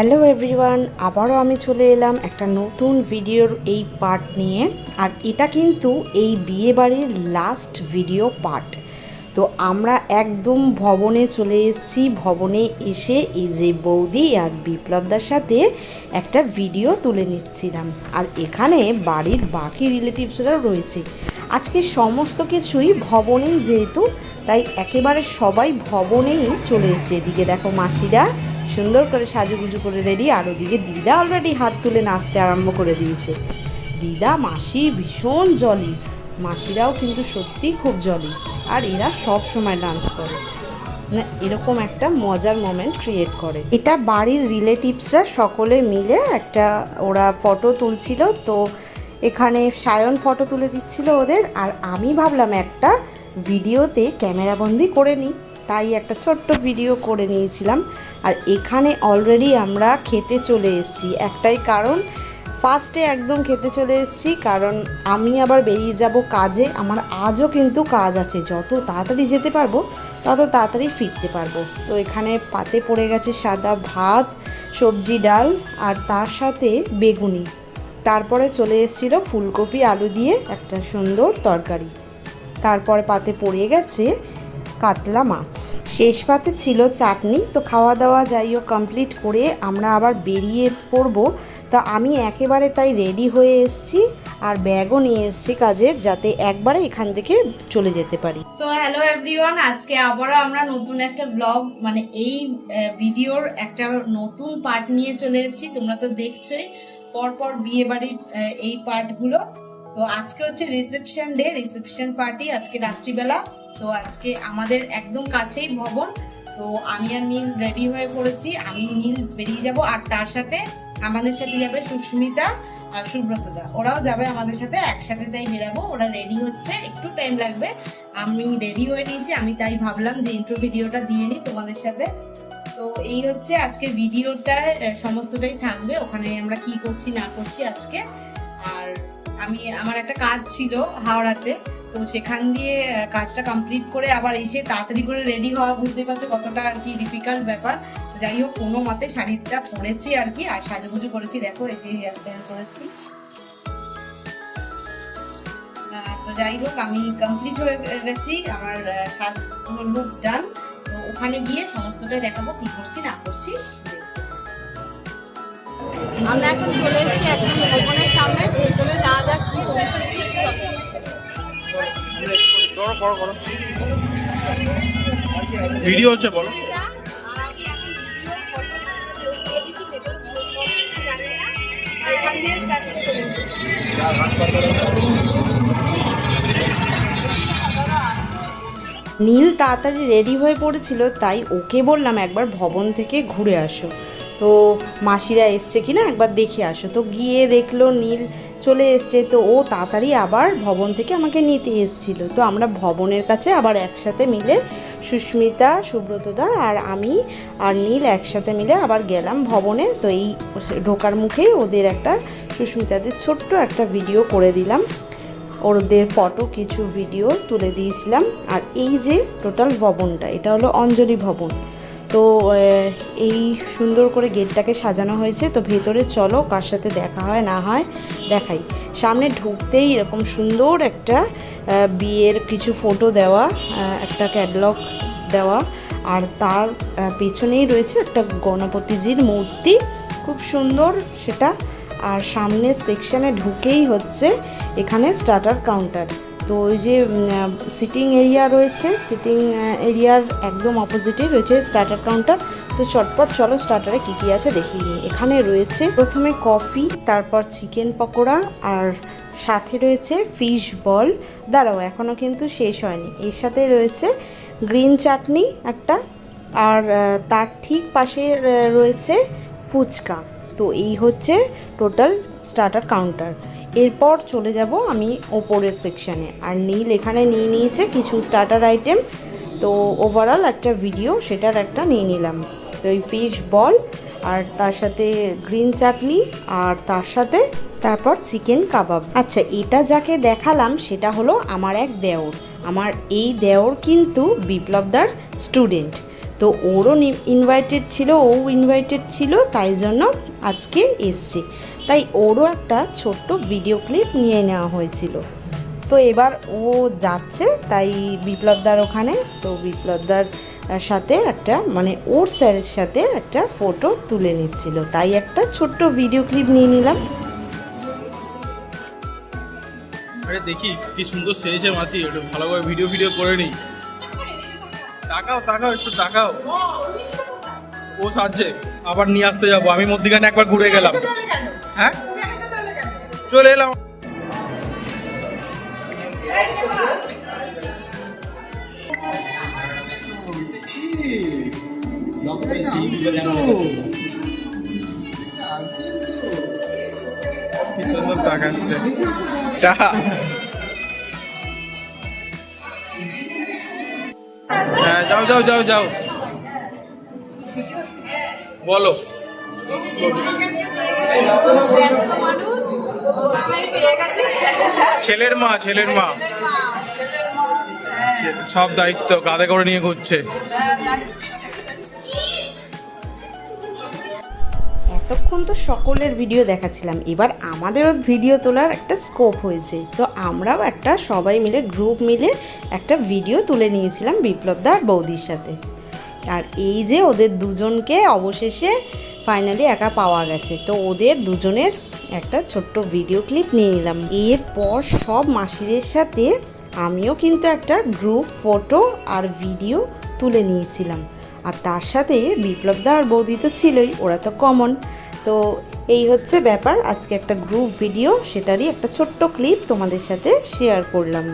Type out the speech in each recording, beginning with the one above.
Hello everyone, আবারও আমি চলে এলাম একটা নতুন ভিডিওর এই পার্ট নিয়ে। আর এটা কিন্তু এই বিয়ে বাড়ির লাস্ট ভিডিও পার্ট তো আমরা একদম ভবনে চলে এসেছি। ভবনে এসে এই যে বৌদি আর বিপ্লবদার সাথে একটা ভিডিও তুলে নিচ্ছিলাম। আর এখানে বাড়ির বাকি রিলেটিভসরাও রয়েছে। আজকে সমস্ত কিছুই ভবনেই যেহেতু, তাই একেবারে সবাই ভবনেই চলে এসেছে। এদিকে দেখো মাসিরা সুন্দর করে সাজুগুজু করে রেডি, আর ওদিকে দিদা অলরেডি হাত তুলে নাচতে আরম্ভ করে দিয়েছে। দিদা, মাসি ভীষণ জলি মাসিরাও কিন্তু সত্যিই খুব জলি আর এরা সব সময় ডান্স করে। না এরকম একটা মজার মোমেন্ট ক্রিয়েট করে। এটা বাড়ির রিলেটিভসরা সকলে মিলে একটা ওরা ফটো তুলছিল। তো এখানে সায়ন ফটো তুলে দিচ্ছিল ওদের। আর আমি ভাবলাম একটা ভিডিওতে ক্যামেরাবন্দি করে নিই। তাই একটা ছোট্ট ভিডিও করে নিয়েছিলাম। আর এখানে অলরেডি আমরা খেতে চলে এসেছি। একটাই কারণ ফার্স্টে একদম খেতে চলে এসেছি, কারণ আমি আবার বেরিয়ে যাব কাজে। আমার আজও কিন্তু কাজ আছে, যত তাড়াতাড়ি যেতে পারব, তত তাড়াতাড়ি ফিরতে পারব। তো এখানে পাতে পড়ে গেছে সাদা ভাত, সবজি, ডাল আর তার সাথে বেগুনি। তারপরে চলে এসেছিল ফুলকপি, আলু দিয়ে একটা সুন্দর তরকারি। তারপরে পাতে পড়ে গেছে কাতলা মাছ। শেষ পাতে ছিল চাটনি, তো খাওয়া দাওয়া যাই হোক কমপ্লিট করে আমরা আবার বেরিয়ে পড়ব। তা আমি একেবারে তাই রেডি হয়ে এসেছি আর ব্যাগও নিয়ে এসেছি কাজের, যাতে একবারে এখান থেকে চলে যেতে পারি। সো হ্যালো এভরিওয়ান আজকে আবারও আমরা নতুন একটা ব্লগ মানে এই ভিডিওর একটা নতুন পার্ট নিয়ে চলে এসেছি। তোমরা তো দেখছোই, পরপর বিয়ে বাড়ির এই পার্টগুলো তো আজকে হচ্ছে রিসেপশন ডে রিসেপশন পার্টি আজকে রাত্রিবেলা। তো আজকে আমাদের একদম কাছেই ভবন। তো আমি আর নীল রেডি হয়ে পড়েছি। আমি নীল বেরিয়ে যাব আর তার সাথে আমাদের সাথে যাবে সুস্মিতা আর সুব্রতদা। ওরাও যাবে আমাদের সাথে, একসাথে তাই বেরাবো। ওরা রেডি হচ্ছে, একটু টাইম লাগবে। আমি রেডি হয়ে নিয়েছি। আমি তাই ভাবলাম যে ইন্ট্রো ভিডিওটা দিয়ে নিই তোমাদের সাথে। তো এই হচ্ছে আজকে ভিডিওটা সমস্তটাই থাকবে। ওখানে আমরা কি করছি, না করছি আজকে। আর আমি, আমার একটা কাজ ছিল হাওড়াতে। তো সেখান দিয়ে কাজটা কমপ্লিট করে আবার এসে তাড়াতাড়ি করে রেডি হওয়া বুঝতে পারছ কতটা আর কি ডিফিকাল্ট ব্যাপার। যাই হোক, কোনো মতে শাড়িটা পরেছি আর কি, আর সাজুগুজু করেছি। দেখো, এই যে হেয়ারস্টাইল করেছি। তো যাই হোক, আমি কমপ্লিট হয়ে গেছি, আমার সাজ লুক ডান তো ওখানে গিয়ে সমস্তটাই দেখাবো, কি করছি, না করছি। আমরা এখন চলে এসেছি একদম ভবনের সামনে। ভেতরে যা যা কি ভিডিও হচ্ছে বলো। নীল তাড়াতাড়ি রেডি হয়ে পড়েছিল, তাই ওকে বললাম একবার ভবন থেকে ঘুরে আসো। তো মাসিরা এসছে কিনা একবার দেখে আসো। তো গিয়ে দেখল নীল চলে এসছে। তো ও তাড়াতাড়ি আবার ভবন থেকে আমাকে নিতে এসেছিল। তো আমরা ভবনের কাছে আবার একসাথে মিলে সুস্মিতা সুব্রতদা আর আমি আর নীল একসাথে মিলে আবার গেলাম ভবনে। তো এই ঢোকার মুখেই ওদের একটা, সুস্মিতাদের ছোট্ট একটা ভিডিও করে দিলাম। ওদের ফটো, কিছু ভিডিও তুলে দিয়েছিলাম। আর এই যে টোটাল ভবনটা, এটা হলো অঞ্জলি ভবন। তো এই সুন্দর করে গেটটাকে সাজানো হয়েছে। তো ভেতরে চলো, কার সাথে দেখা হয়, না হয়, দেখাই। সামনে ঢুকতেই এরকম সুন্দর একটা বিয়ের কিছু ফটো দেওয়া একটা ক্যাটলগ দেওয়া। আর তার পেছনেই রয়েছে একটা গণপতিজির মূর্তি। খুব সুন্দর সেটা। আর সামনের সেকশনে ঢুকেই হচ্ছে এখানে স্টার্টার কাউন্টার তো ওই যে সিটিং এরিয়া রয়েছে সিটিং এরিয়ার একদম অপোজিটে রয়েছে স্টার্টার কাউন্টার তো চটপট চলো স্টার্টারে কী কী আছে নিই এখানে রয়েছে প্রথমে কফি তারপর চিকেন পকোড়া, আর সাথে রয়েছে ফিশ বল দাঁড়াও এখনও কিন্তু শেষ হয়নি। এর সাথে রয়েছে গ্রিন চাটনি একটা, আর তার ঠিক পাশে রয়েছে ফুচকা। তো এই হচ্ছে টোটাল স্টার্টার কাউন্টার এরপর চলে যাব আমি ওপরের সেকশানে আর নীল এখানে নিয়ে নিয়েছে কিছু স্টার্টার আইটেম তো ওভারঅল একটা ভিডিও সেটার একটা নিয়ে নিলাম। তো এই ফিশ বল আর তার সাথে গ্রিন চাটনি আর তার সাথে তারপর চিকেন কাবাব আচ্ছা এটা যাকে দেখালাম, সেটা হলো আমার এক দেওর। আমার এই দেওর কিন্তু বিপ্লবদার স্টুডেন্ট তো ওরও ইনভাইটেড ছিল, ও ইনভাইটেড ছিল, তাই জন্য আজকে এসছে। তাই ওরও একটা ছোট্ট ভিডিও ক্লিপ নিয়ে নেওয়া হয়েছিল। তো এবার ও যাচ্ছে, তাই বিপ্লবদার ওখানে। তো বিপ্লবদার সাথে একটা মানে ওর স্যারের সাথে একটা ফটো তুলে নিচ্ছিল। তাই একটা ছোট্ট ভিডিও ক্লিপ নিয়ে নিলাম। আরে দেখি, কি সুন্দর সেজেছে মাসি, একটু ভালো করে ভিডিও ভিডিও করে নিই। তাকাও তাকাও, একটু তাকাও। ও সাজছে। আবার নিয়ে আসতে যাব। আমি মধ্যিখানে একবার ঘুরে গেলাম। হ্যাঁ? চলে এলাম। কি সুন্দর তাকাচ্ছে হ্যাঁ যাও যাও যাও যাও। বলো। ছেলের মা ছেলের মা। সব দায়িত্ব কাঁধে করে নিয়ে ঘুরছে। এতক্ষণ তো সকলের ভিডিও দেখাচ্ছিলাম। এবার আমাদেরও ভিডিও তোলার একটা স্কোপ হয়েছে। তো আমরাও একটা সবাই মিলে গ্রুপ মিলে একটা ভিডিও তুলে নিয়েছিলাম বিপ্লবদা আর বৌদির সাথে। আর এই যে ওদের দুজনকে অবশেষে ফাইনালি একা পাওয়া গেছে। তো ওদের দুজনের একটা ছোট্ট ভিডিও ক্লিপ নিয়ে নিলাম। এরপর সব মাসিদের সাথে আমিও কিন্তু একটা গ্রুপ ফটো আর ভিডিও তুলে নিয়েছিলাম। আর তার সাথে বিপ্লবদা আর বৌদি তো ছিলই, ওরা তো কমন তো এই হচ্ছে ব্যাপার, আজকে একটা গ্রুপ ভিডিও সেটারই একটা ছোট্ট ক্লিপ তোমাদের সাথে শেয়ার করলাম।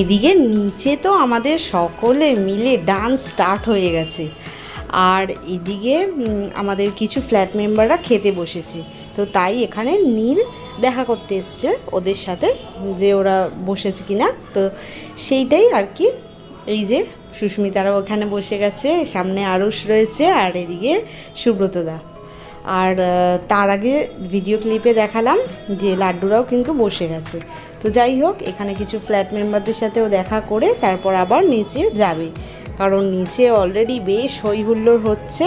এদিকে নিচে তো আমাদের সকলে মিলে ডান্স স্টার্ট হয়ে গেছে। আর এদিকে আমাদের কিছু ফ্ল্যাট মেম্বাররা খেতে বসেছে। তো তাই এখানে নীল দেখা করতে এসছে ওদের সাথে, যে ওরা বসেছে কিনা। তো সেইটাই আর কি। এই যে সুস্মিতারাও ওখানে বসে গেছে, সামনে আরুষ রয়েছে আর এদিকে সুব্রতদা আর তার আগে ভিডিও ক্লিপে দেখালাম যে লাড্ডুরাও কিন্তু বসে গেছে। তো যাই হোক, এখানে কিছু ফ্ল্যাট মেম্বারদের সাথেও দেখা করে তারপর আবার নিচে যাবে। কারণ নিচে অলরেডি বেশ হই হচ্ছে।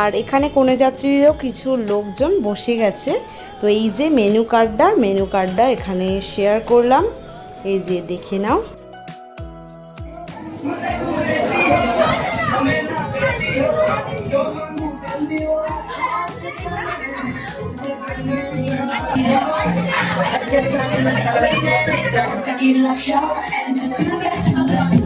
আর এখানে কোনে যাত্রীরও কিছু লোকজন বসে গেছে। তো এই যে মেনু কার্ডটা মেনু কার্ডটা এখানে শেয়ার করলাম। এই যে দেখে নাও। I get a gun in the color and get a in the shower and just.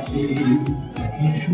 বেশ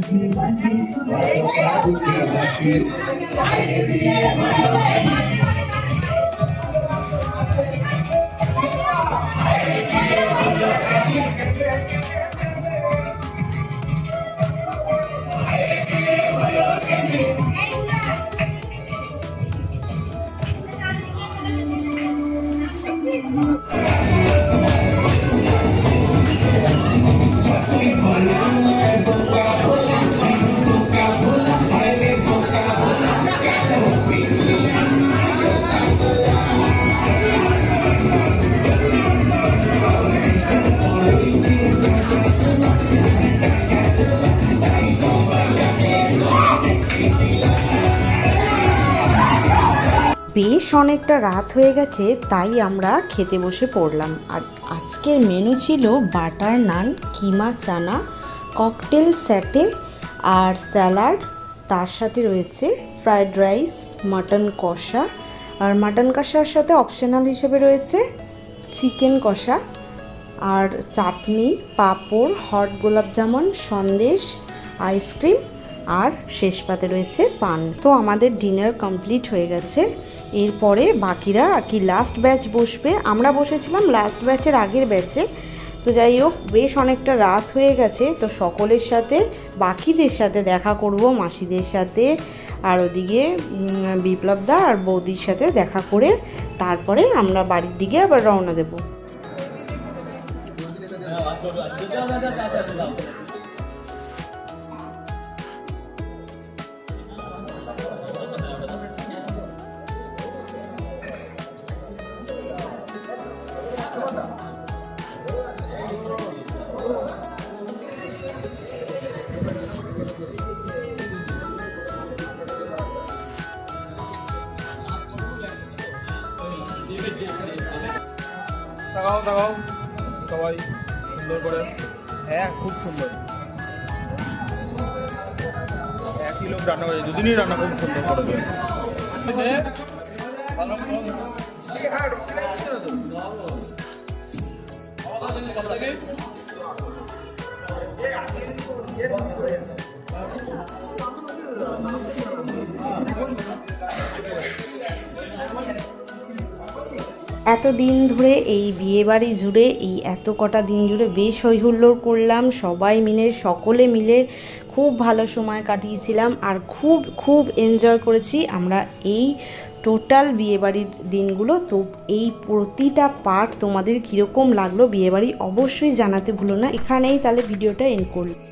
অনেকটা রাত হয়ে গেছে, তাই আমরা খেতে বসে পড়লাম। আর আজকের মেনু ছিল butter naan, keema chana, cocktail satay আর স্যালাড। তার সাথে রয়েছে ফ্রায়েড রাইস, মাটন কষা আর মাটন কষার সাথে অপশনাল হিসেবে রয়েছে চিকেন কষা আর চাটনি, পাঁপড়, হট গোলাপ জামুন, সন্দেশ আইসক্রিম আর শেষ পাতে রয়েছে পান। তো আমাদের ডিনার কমপ্লিট হয়ে গেছে। এরপরে বাকিরা আর কি লাস্ট ব্যাচ বসবে। আমরা বসেছিলাম লাস্ট ব্যাচের আগের ব্যাচে তো যাই হোক, বেশ অনেকটা রাত হয়ে গেছে। তো সকলের সাথে, বাকিদের সাথে দেখা করব, মাসিদের সাথে, আর ওদিকে বিপ্লবদা আর বৌদির সাথে দেখা করে তারপরে আমরা বাড়ির দিকে আবার রওনা দেবো। তাকাও তাকাও। সবাই সুন্দর করে। হ্যাঁ খুব সুন্দর। একই লোক রান্না করেছে দুদিনই রান্না খুব সুন্দর করেছে। এত দিন ধরে এই বিয়েবাড়ি জুড়ে, এই এত কটা দিন জুড়ে বেশ হৈহুল্লোড় করলাম। সবাই মিলে, সকলে মিলে খুব ভালো সময় কাটিয়েছিলাম আর খুব খুব এনজয় করেছি আমরা এই টোটাল বিয়েবাড়ির দিনগুলো। তো এই প্রতিটা পার্ট তোমাদের কীরকম লাগল বিয়েবাড়ি অবশ্যই জানাতে ভুলো না। এখানেই তাহলে ভিডিওটা এন্ড করলাম।